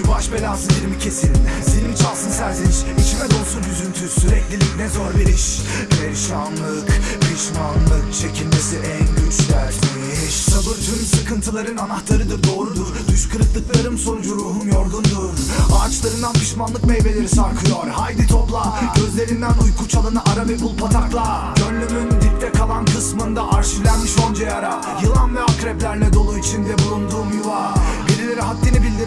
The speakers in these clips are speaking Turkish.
Şu baş belası dilimi kesin. Zilimi çalsın serzeniş. İçime dolsun üzüntü Süreklilik ne zor bir iş. Perişanlık Pişmanlık Çekilmesi en güç dertmiş. Sabır tüm sıkıntıların anahtarıdır doğrudur. Düş kırıklıklarım sonucu ruhum yorgundur. Ağaçlarından pişmanlık meyveleri sarkıyor. Haydi topla Gözlerinden uyku çalını ara ve bul patakla. Gönlümün dipte kalan kısmında arşivlenmiş onca yara. Yılan ve akreplerle dolu içinde bulunduğum yuva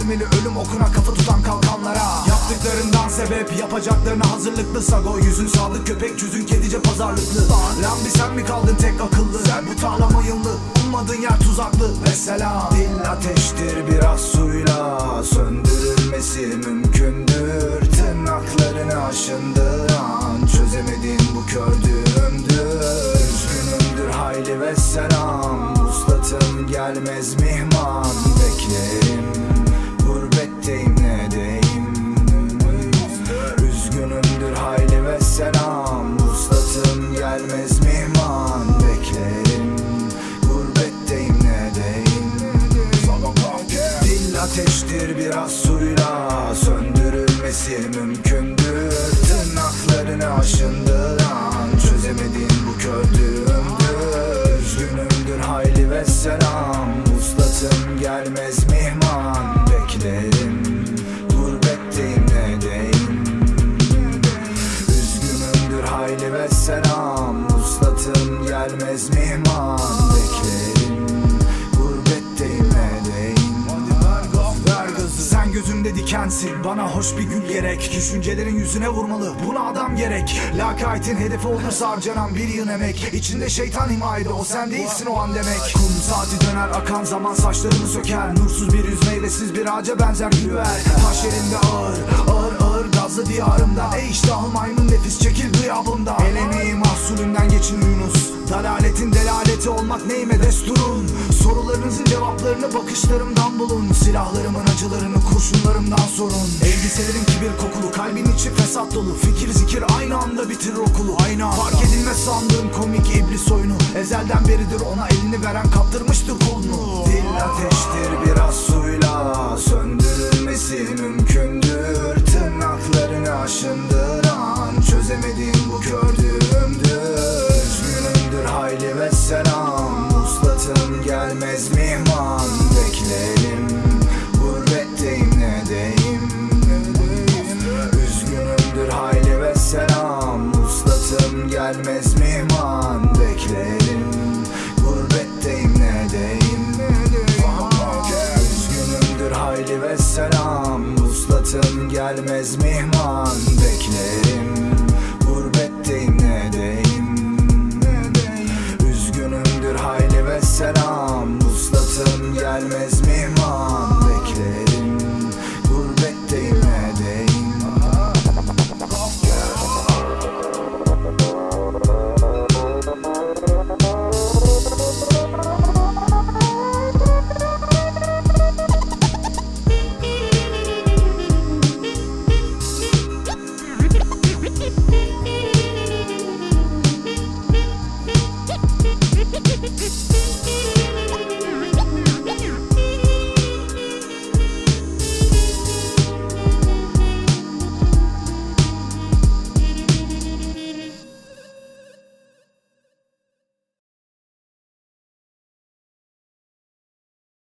bildirmeli ölüm okuna kafa tutan kalkanlara. Yaptıklarından sebep yapacaklarına hazırlıklı Sago. Yüzün sağlık köpek yüzün kedice pazarlıklı. Lan bir sen mi kaldın tek akıllı? Sen bu tağlama yıllı ummadığın yer tuzaklı. Mesela Dil ateştir biraz suyla Söndürülmesi mümkündür. Tırnaklarını aşındıran Çözemediğin bu kördüğümdür Üzgünümdür hayli ve selam. Uslatım gelmez mihman. Beklerim Gurbetteyim ne deyim Üzgünümdür hayli ve selam. Uslatım gelmez mihman Beklerim. Gurbetteyim ne deyim Dil ateştir biraz suyla Söndürülmesi mümkündür. Tırnaklarını aşındıran Uslatım gelmez mihman Beklerim Gurbetteyim ne deyim Ver gazı Sen gözümde dikensin Bana hoş bir gül gerek. Düşüncelerin yüzüne vurmalı Buna adam gerek. Lakaytin hedefi olursa harcanan bir yıl emek. İçinde şeytan himayede O sen değilsin o an demek. Kum saati döner akan zaman saçlarını söker. Nursuz bir yüz meyvesiz bir ağaca benzer gülüver. Taş yerinde ağır ağır ağır gazlı diyarımda. Ey iştahlı olmak neyime desturun? Sorularınızın cevaplarını bakışlarımdan bulun. Silahlarımın acılarını kurşunlarımdan sorun. Elbiselerin kibir kokulu Kalbin içi fesat dolu. Fikir zikir aynı anda bitirir okulu. Aynı anda. Fark edilmez sandığım komik iblis oyunu. Ezelden beridir ona elini veren kaptırmıştır kolunu. Dil ateştir biraz suyla Söndürülmesi selam. Uslatım gelmez mihman. Beklerim Gurbetteyim ne deyim? Üzgünümdür hayli ve selam. Uslatım gelmez mihman. Beklerim Gurbetteyim ne deyim? Üzgünümdür hayli ve selam. Uslatım gelmez mihman. Beklerim